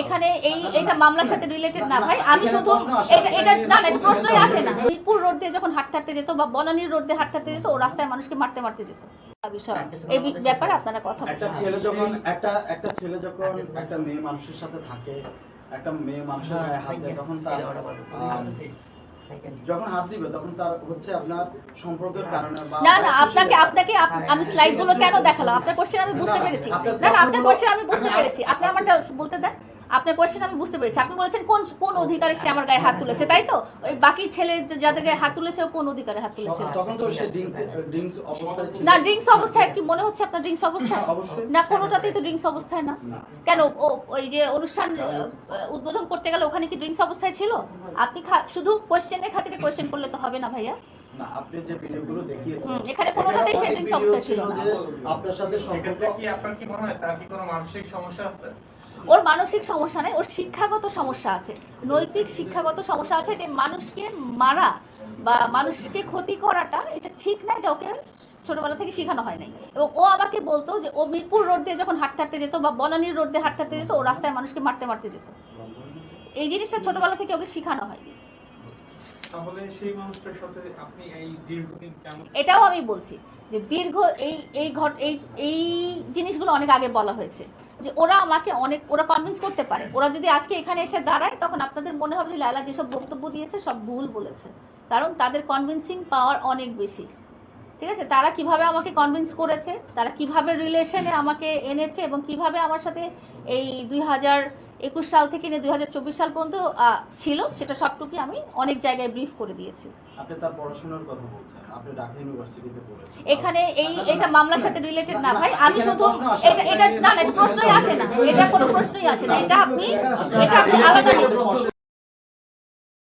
এখানে এই এটা মামলার সাথে রিলেটেড না ভাই। আমি শুধু এটা এটা না না প্রশ্নই আসে না। মিরপুর রোড দিয়ে যখন হাঁটতে হাঁটতে যেত বা বনানীর রোড দিয়ে হাঁটতে হাঁটতে যেত ও রাস্তায় মানুষকে মারতে মারতে যেত। বিষয় এই ব্যাপারে আপনারা কথা একটা ছেলে যখন একটা একটা ছেলে যখন একটা মেয়ে মানুষের সাথে থাকে একটা মেয়ে মানুষের গায়ে হাত দেয় তখন তার যখন হাত দিবে তখন তার হচ্ছে আপনার সম্পর্কের কারণে না না আপনাকে আপনাকে আমি স্লাইডগুলো কেন দেখালাম? আপনার কোশ্চেন আমি বুঝতে পেরেছি। না না আপনার কোশ্চেন আমি বুঝতে পেরেছি। আপনি আমারটা বলতে দেন। আপনার কোয়েশ্চেন আমি বুঝতে পেরেছি। আপনি বলেছেন কোন কোন অধিকারে সে আমার গায়ে হাত তুলেছে? তাই তো? ওই বাকি ছেলে যাদের গায়ে হাত তুলেছে ও কোন অধিকারে হাত তুলেছে? তখন তো সে ড্রিঙ্কস ড্রিঙ্কস অবস্থায় ছিল। না ড্রিঙ্কস অবস্থায় কি? মনে হচ্ছে আপনার ড্রিঙ্কস অবস্থায়? অবশ্যই। না কোনোটাতেই তো ড্রিঙ্কস অবস্থায় না। কেন? ও ওই যে অনুষ্ঠান উদ্বোধন করতে গেলে ওখানে কি ড্রিঙ্কস অবস্থায় ছিল? আপনি খা- শুধু কোশ্চেনের খাতিরে কোশ্চেন করলে তো হবে না ভাইয়া। না আপনি যে ভিডিওগুলো দেখিয়েছেন হুম, এখানে কোনোটাতেই সে অনেক অবস্থায় ছিল না। আপনার সাথে সম্পর্ক কি আপনার কি মনে হয়? তার কি কোনো মানসিক সমস্যা আছে? ওর মানসিক সমস্যা নেই ওর শিক্ষাগত সমস্যা আছে। নৈতিক শিক্ষাগত সমস্যা আছে যে মানুষকে মারা বা মানুষকে ক্ষতি করাটা এটা ঠিক না এটা ওকে ছোটবেলা থেকে শেখানো হয় নাই। এবং ও আমাকে বলতো যে ও মিরপুর রোড দিয়ে যখন হাঁটতে হাঁটতে যেত বা বনানীর রোড দিয়ে হাঁটতে হাঁটতে যেত ও রাস্তায় মানুষকে মারতে মারতে যেত। এই জিনিসটা ছোটবেলা থেকে ওকে শেখানো হয়নি। তাহলে সেই মানুষটার সাথে আপনি এই দীর্ঘদিন কেমন এটাও আমি বলছি যে দীর্ঘ এই এই ঘট এই এই জিনিসগুলো অনেক আগে বলা হয়েছে। যে ওরা আমাকে অনেক, ওরা কনভিন্স করতে পারে। ওরা যদি আজকে এখানে এসে দাঁড়ায়, তখন আপনাদের মনে হবে যে লালা যেসব বক্তব্য দিয়েছে, সব ভুল বলেছে। কারণ তাদের কনভিন্সিং পাওয়ার অনেক বেশি। ঠিক আছে? তারা কীভাবে আমাকে কনভিন্স করেছে? তারা কীভাবে রিলেশনে আমাকে এনেছে এবং কীভাবে আমার সাথে এই দুই হাজার একুশ সাল থেকে নিয়ে দুই হাজার চব্বিশ সাল পর্যন্ত ছিল। সেটা সবটুকুই আমি অনেক জায়গায় ব্রিফ করে দিয়েছি। আপনি তার পড়াশোনার কথা বলছেন। আপনি ঢাকা ইউনিভার্সিটিতে পড়েছেন। এখানে এই এটা মামলার সাথে রিলেটেড না ভাই। আমি শুধু এটা এটা না না প্রশ্নই আসে না। এটা কোনো প্রশ্নই আসে না। এটা আপনি এটা আপনি আলাদা নেবেন